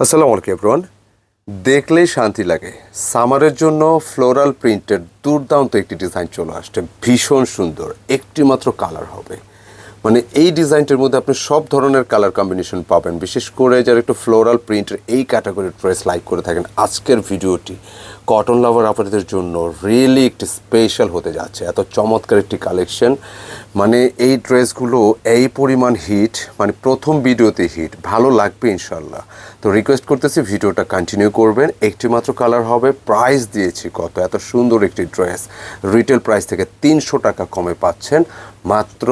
আসসালামু আলাইকুম এভরিওয়ান দেখলেই শান্তি লাগে। সামারের জন্য ফ্লোরাল প্রিন্টের দুর্দান্ত একটি ডিজাইন চলে আসছে। ভীষণ সুন্দর। একটি মাত্র কালার হবে। মানে এই ডিজাইনটার মধ্যে আপনি সব ধরনের কালার কম্বিনেশন পাবেন। বিশেষ করে যারা একটু ফ্লোরাল প্রিন্টের এই ক্যাটাগরির ড্রেস লাইক করে থাকেন, আজকের ভিডিওটি কটন লাভার আপনাদের জন্য রিয়েলি একটি স্পেশাল হতে যাচ্ছে। এত চমৎকার একটি কালেকশন মানে এই ড্রেসগুলো এই পরিমাণ হিট মানে প্রথম ভিডিওতে হিট ভালো লাগবে ইনশাল্লাহ তো রিকোয়েস্ট করতেছি ভিডিওটা কন্টিনিউ করবেন। একটি মাত্র কালার হবে প্রাইস দিয়েছি কত? এত সুন্দর একটি ড্রেস রিটেল প্রাইস থেকে তিনশো টাকা কমে পাচ্ছেন। মাত্র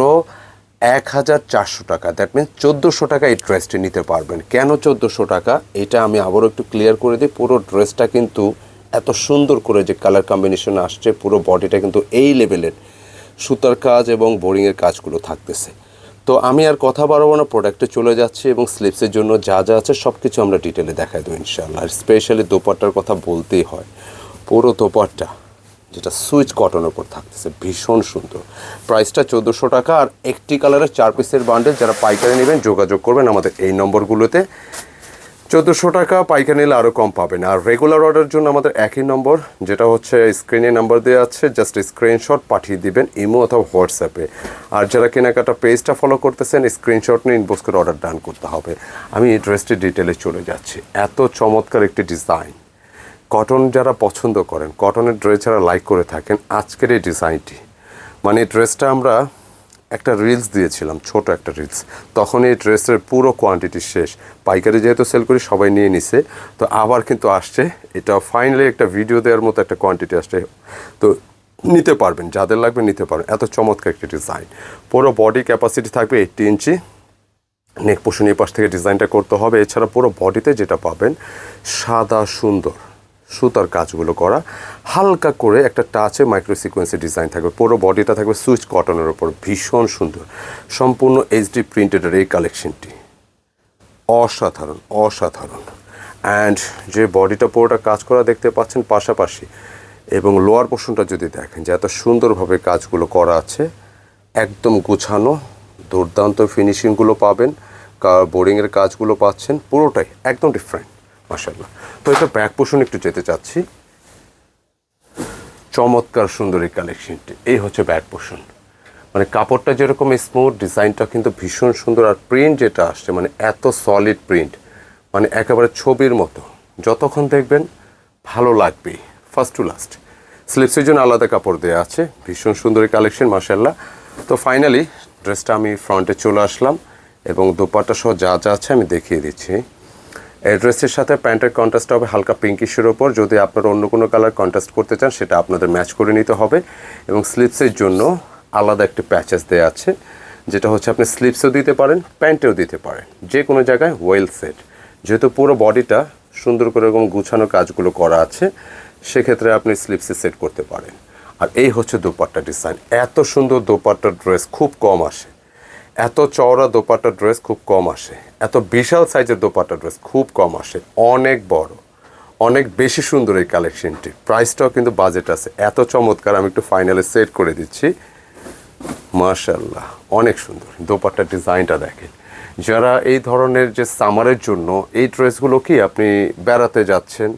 এক হাজার চারশো টাকা। দ্যাট মিনস চোদ্দোশো টাকা এই ড্রেসটি নিতে পারবেন। কেন চোদ্দোশো টাকা? এটা আমি আবারও একটু ক্লিয়ার করে দিই। পুরো ড্রেসটা কিন্তু এত সুন্দর করে যে কালার কম্বিনেশন আসছে, পুরো বডিটা কিন্তু এই লেভেলের সুতার কাজ এবং বোরিংয়ের কাজগুলো থাকতেছে। তো আমি আর কথা বাড়াবো না প্রোডাক্টে চলে যাচ্ছি এবং স্লিপসের জন্য যা যা আছে সব কিছু আমরা ডিটেলে দেখাই দেবো ইনশাল্লাহ আর স্পেশালি দোপাট্টার কথা বলতেই হয়। পুরো দোপাট্টা। যেটা সুইচ কটনের উপর থাকতেছে, ভীষণ সুন্দর। প্রাইসটা চোদ্দোশো টাকা আর একটি কালারের চার পিসের বান্ডেল যারা পাইকারি নেবেন, যোগাযোগ করবেন আমাদের এই নম্বরগুলোতে। চোদ্দোশো টাকা পাইকারি নিলে আরও কম পাবেন। আর রেগুলার অর্ডার জন্য আমাদের একই নম্বর, যেটা হচ্ছে স্ক্রিনে নাম্বার দেওয়া আছে জাস্ট স্ক্রিনশট পাঠিয়ে দিবেন ইমো অথবা হোয়াটসঅ্যাপে আর যারা কেনাকাটা পেজটা ফলো করতেছেন স্ক্রিনশট নিয়ে ইনবক্স করে অর্ডার ডান করতে হবে। আমি এই ড্রেসটির ডিটেলে চলে যাচ্ছি। এত চমৎকার একটি ডিজাইন কটন যারা পছন্দ করেন কটনের ড্রেস যারা লাইক করে থাকেন, আজকের এই ডিজাইনটি মানে ড্রেসটা আমরা একটা রিলস দিয়েছিলাম, ছোট একটা রিলস তখন এই ড্রেসের পুরো কোয়ান্টিটি শেষ। পাইকারি যেহেতু সেল করি, সবাই নিয়ে নিছে, তো আবার কিন্তু আসছে, এটা ফাইনালি একটা ভিডিও দেওয়ার মতো একটা কোয়ান্টিটি আসছে, তো নিতে পারবেন, যাদের লাগবে নিতে পারবেন, এত চমৎকার একটা ডিজাইন পুরো বডি ক্যাপাসিটি থাকবে এইটটি ইঞ্চি নেক পোষণ এই পাশ থেকে ডিজাইনটা করতে হবে, এছাড়া পুরো বডিতে যেটা পাবেন, সাদা সুন্দর সুতার কাজগুলো করা। হালকা করে একটা টাচে মাইক্রো সিকোয়েন্সি ডিজাইন থাকবে। পুরো বডিটা থাকবে সুইচ কটনের ওপর ভীষণ সুন্দর। সম্পূর্ণ এইচডি প্রিন্টেডের এই কালেকশনটি অসাধারণ অসাধারণ। অ্যান্ড যে বডিটা পুরোটা কাজ করা দেখতে পাচ্ছেন পাশাপাশি এবং লোয়ার পোর্শনটা যদি দেখেন যে এত সুন্দরভাবে কাজগুলো করা আছে, একদম গুছানো, দুর্দান্ত ফিনিশিংগুলো পাবেন বোরিংয়ের কাজগুলো পাচ্ছেন, পুরোটাই একদম ডিফারেন্ট মাসাল্লাহ তো এটা ব্যাক পোর্শন একটু যেতে চাচ্ছি। চমৎকার, সুন্দর এই কালেকশনটি এই হচ্ছে ব্যাক পোর্শন মানে কাপড়টা যেরকম স্মুথ ডিজাইনটা কিন্তু ভীষণ সুন্দর আর প্রিন্ট যেটা আসছে মানে এত সলিড প্রিন্ট মানে একেবারে ছবির মতো। যতক্ষণ দেখবেন, ভালো লাগবেই ফার্স্ট টু লাস্ট স্লিপসের জন্য আলাদা কাপড় দেওয়া আছে, ভীষণ সুন্দর কালেকশন মাসাল্লাহ তো ফাইনালি ড্রেসটা আমি ফ্রন্টে চলে আসলাম এবং দোপাট্টা সহ যা যা আছে আমি দেখিয়ে দিচ্ছি। ড্রেসের সাথে প্যান্টের কন্ট্রাস্ট হবে, হালকা পিঙ্কিশের ওপর। যদি আপনারা অন্য কোনো কালার কন্ট্রাস্ট করতে চান, সেটা আপনাদের ম্যাচ করে নিতে হবে। এবং স্লিপসের জন্য আলাদা একটি প্যাচেস দেওয়া আছে, যেটা হচ্ছে আপনি স্লিপসও দিতে পারেন, প্যান্টেও দিতে পারেন। যে কোনো জায়গায় ওয়েল সেট যেহেতু পুরো বডিটা সুন্দর করে এরকম গুছানো কাজগুলো করা আছে, সেক্ষেত্রে আপনি স্লিপসে সেট করতে পারেন। আর এই হচ্ছে দোপাট্টা ডিজাইন এত সুন্দর দোপাট্টার ড্রেস খুব কম আসে। এত চওড়া দোপাট্টা ড্রেস খুব কম আসে। এত বিশাল সাইজের দোপাট্টা ড্রেস খুব কম আসে। অনেক বড়। অনেক বেশি সুন্দর এই কালেকশনটি। প্রাইসটাও কিন্তু বাজেট আছে। এত চমৎকার, আমি একটু ফাইনালে সেট করে দিচ্ছি। মাশাল্লাহ অনেক সুন্দর। দোপাট্টার ডিজাইনটা দেখেন। যারা এই ধরনের যে সামারের জন্য, এই ড্রেসগুলো কি আপনি বেড়াতে যাচ্ছেন?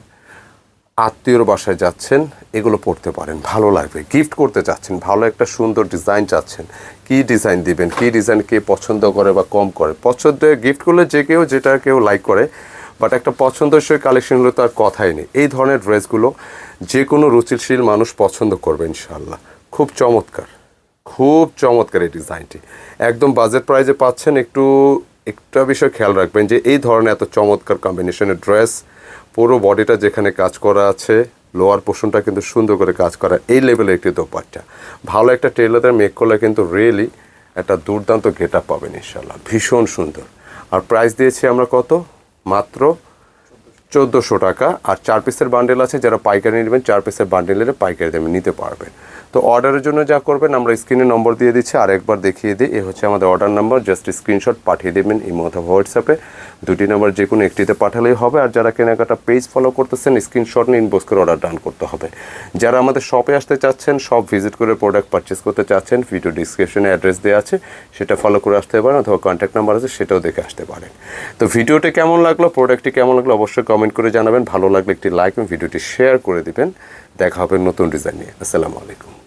আত্মীয়র বাসায় যাচ্ছেন, এগুলো পড়তে পারেন। ভালো লাগবে। গিফট করতে চাচ্ছেন, ভালো একটা সুন্দর ডিজাইন চাচ্ছেন। কি ডিজাইন দিবেন? কি ডিজাইন কে পছন্দ করে বা কম করে? পছন্দ গিফট করলে যে কেউ, যেটা কেউ লাইক করে বাট একটা পছন্দসই কালেকশনগুলো তো আর কথাই নেই। এই ধরনের ড্রেসগুলো যে কোনো রুচিশীল মানুষ পছন্দ করবে ইনশাল্লাহ খুব চমৎকার। খুব চমৎকার এই ডিজাইনটি একদম বাজেট প্রাইজে পাচ্ছেন, একটু, একটা বিষয় খেয়াল রাখবেন যে এই ধরনের এত চমৎকার কম্বিনেশনের ড্রেস পুরো বডিটা যেখানে কাজ করা আছে লোয়ার পোর্শনটা কিন্তু সুন্দর করে কাজ করা, এই লেভেলের একটি দোপাট্টা। ভালো একটা টেলারের মেক করলে কিন্তু রিয়েলি একটা দুর্দান্ত গেট আপ পাবেন ইনশাল্লাহ ভীষণ সুন্দর। আর প্রাইস দিয়েছি আমরা কত? মাত্র চোদ্দোশো টাকা। আর চার পিসের বান্ডেল আছে, যারা পাইকারি নেবেন, চার পিসের বান্ডেল নিলে পাইকারি দামে নিতে পারবেন। তো অর্ডারের জন্য যা করবেন, আমরা স্ক্রিনে নম্বর দিয়ে দিচ্ছি, আর একবার দেখিয়ে দিই। এ হচ্ছে আমাদের অর্ডার নাম্বার জাস্ট স্ক্রিনশট পাঠিয়ে দেবেন ইমো অথবা হোয়াটসঅ্যাপে। দুটি নাম্বার যে কোনো একটিতে পাঠালেই হবে আর যারা কেনাকাটা পেজ ফলো করতেছেন স্ক্রিনশট নিয়ে ইনবক্স করে অর্ডার ডান করতে হবে। যারা আমাদের শপে আসতে চাচ্ছেন শপ ভিজিট করে প্রোডাক্ট পারচেস করতে চাচ্ছেন ভিডিও ডিসক্রিপশনে অ্যাড্রেস দেওয়া আছে, সেটা ফলো করে আসতে পারেন অথবা কন্ট্যাক্ট নাম্বার আছে, সেটাও দেখে আসতে পারেন। তো ভিডিওটি কেমন লাগল প্রোডাক্টটি কেমন লাগল অবশ্যই কমেন্ট করে জানাবেন। ভালো লাগলে একটি লাইক এবং ভিডিওটি শেয়ার করে দিবেন। দেখা হবে নতুন ডিজাইন নিয়ে। আসসালামু আলাইকুম।